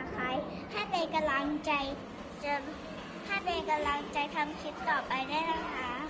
าคายให้เป็นกำลังใจจะให้เป็นกำลังใจทำคลิปต่อไปได้นะคะ